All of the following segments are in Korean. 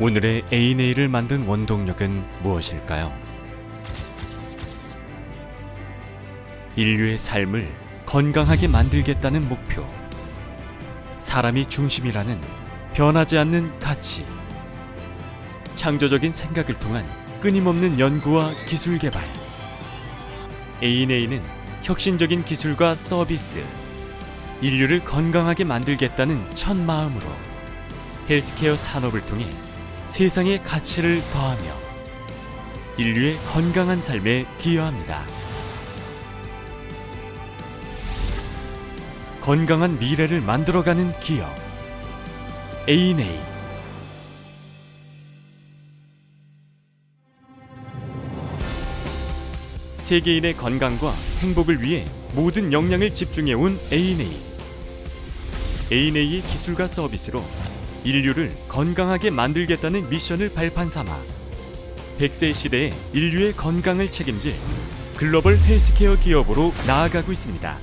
오늘의 ANA를 만든 원동력은 무엇일까요? 인류의 삶을 건강하게 만들겠다는 목표. 사람이 중심이라는 변하지 않는 가치. 창조적인 생각을 통한 끊임없는 연구와 기술 개발. ANA는 혁신적인 기술과 서비스, 인류를 건강하게 만들겠다는 첫 마음으로 헬스케어 산업을 통해 세상의 가치를 더하며 인류의 건강한 삶에 기여합니다. 건강한 미래를 만들어가는 기업 A&A 세계인의 건강과 행복을 위해 모든 역량을 집중해온 A&A A&A의 기술과 서비스로 인류를 건강하게 만들겠다는 미션을 발판 삼아 100세 시대의 인류의 건강을 책임질 글로벌 헬스케어 기업으로 나아가고 있습니다.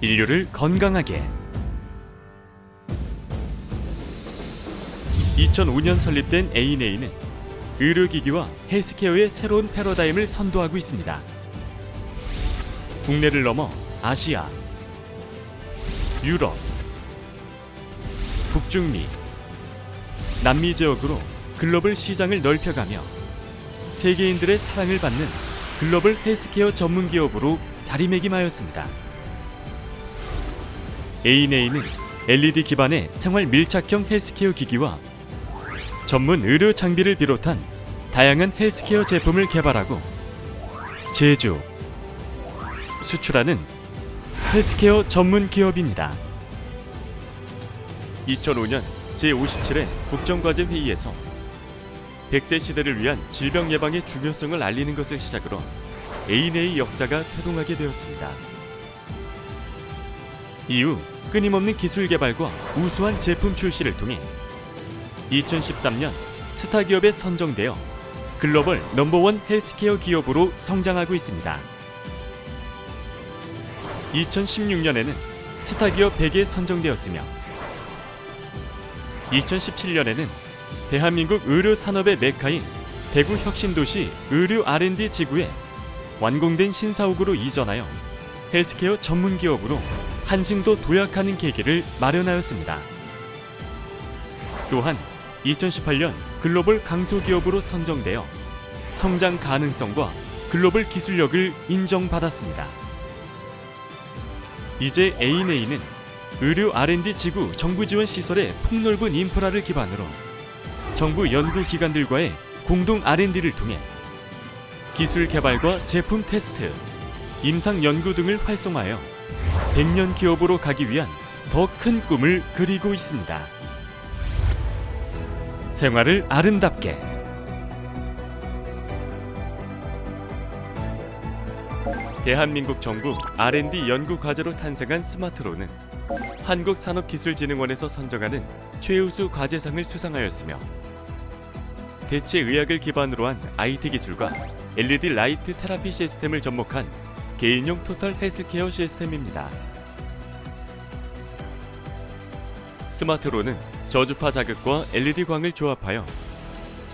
인류를 건강하게 2005년 설립된 A&A는 의료기기와 헬스케어의 새로운 패러다임을 선도하고 있습니다. 국내를 넘어 아시아, 유럽, 북중미, 남미 지역으로 글로벌 시장을 넓혀가며 세계인들의 사랑을 받는 글로벌 헬스케어 전문 기업으로 자리매김하였습니다. A&A는 LED 기반의 생활 밀착형 헬스케어 기기와 전문 의료 장비를 비롯한 다양한 헬스케어 제품을 개발하고 제조, 수출하는 헬스케어 전문 기업입니다. 2005년 제57회 국정과제 회의에서 100세 시대를 위한 질병 예방의 중요성을 알리는 것을 시작으로 A&A 역사가 태동하게 되었습니다. 이후 끊임없는 기술 개발과 우수한 제품 출시를 통해 2013년 스타 기업에 선정되어 글로벌 넘버원 헬스케어 기업으로 성장하고 있습니다. 2016년에는 스타 기업 100에 선정되었으며 2017년에는 대한민국 의료 산업의 메카인 대구 혁신도시 의료 R&D 지구에 완공된 신사옥으로 이전하여 헬스케어 전문 기업으로 한층 더 도약하는 계기를 마련하였습니다. 또한 2018년 글로벌 강소 기업으로 선정되어 성장 가능성과 글로벌 기술력을 인정받았습니다. 이제 A&A는 의료 R&D 지구 정부 지원 시설의 폭넓은 인프라를 기반으로 정부 연구 기관들과의 공동 R&D를 통해 기술 개발과 제품 테스트, 임상 연구 등을 활성화하여 100년 기업으로 가기 위한 더 큰 꿈을 그리고 있습니다. 생활을 아름답게 대한민국 정부 R&D 연구 과제로 탄생한 스마트로는 한국산업기술진흥원에서 선정하는 최우수 과제상을 수상하였으며 대체 의학을 기반으로 한 IT 기술과 LED 라이트 테라피 시스템을 접목한 개인용 토탈 헬스케어 시스템입니다. 스마트로는 저주파 자극과 LED 광을 조합하여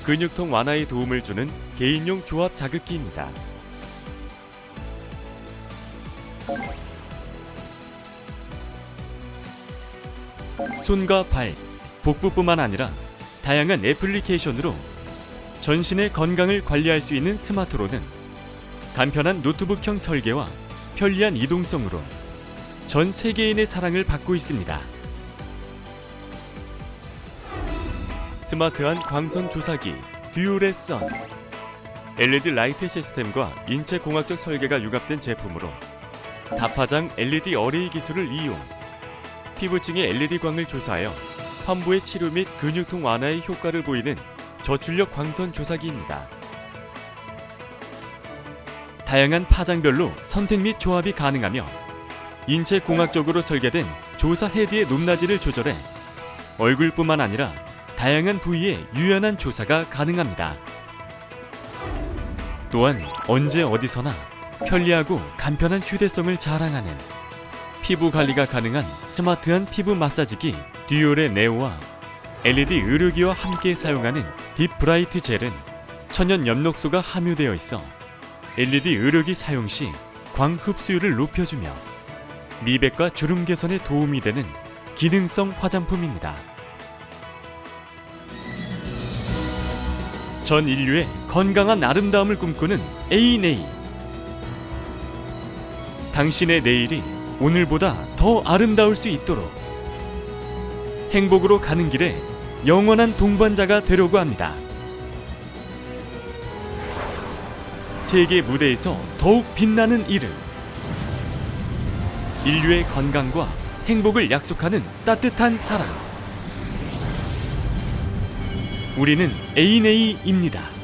근육통 완화에 도움을 주는 개인용 조합 자극기입니다. 손과 발, 복부뿐만 아니라 다양한 애플리케이션으로 전신의 건강을 관리할 수 있는 스마트로는 간편한 노트북형 설계와 편리한 이동성으로 전 세계인의 사랑을 받고 있습니다. 스마트한 광선 조사기 듀얼의 선 LED 라이트 시스템과 인체 공학적 설계가 융합된 제품으로 다파장 LED 어레이 기술을 이용 피부층의 LED 광을 조사하여 환부의 치료 및 근육통 완화의 효과를 보이는 저출력 광선 조사기입니다. 다양한 파장별로 선택 및 조합이 가능하며 인체 공학적으로 설계된 조사 헤드의 높낮이를 조절해 얼굴뿐만 아니라 다양한 부위에 유연한 조사가 가능합니다. 또한 언제 어디서나 편리하고 간편한 휴대성을 자랑하는 피부 관리가 가능한 스마트한 피부 마사지기 듀얼의 네오와 LED 의료기와 함께 사용하는 딥브라이트 젤은 천연 엽록소가 함유되어 있어 LED 의료기 사용 시 광 흡수율을 높여주며 미백과 주름 개선에 도움이 되는 기능성 화장품입니다. 전 인류의 건강한 아름다움을 꿈꾸는 에이네이. 당신의 내일이 오늘보다 더 아름다울 수 있도록 행복으로 가는 길에 영원한 동반자가 되려고 합니다. 세계 무대에서 더욱 빛나는 이름. 인류의 건강과 행복을 약속하는 따뜻한 사랑. 우리는 에이네이입니다.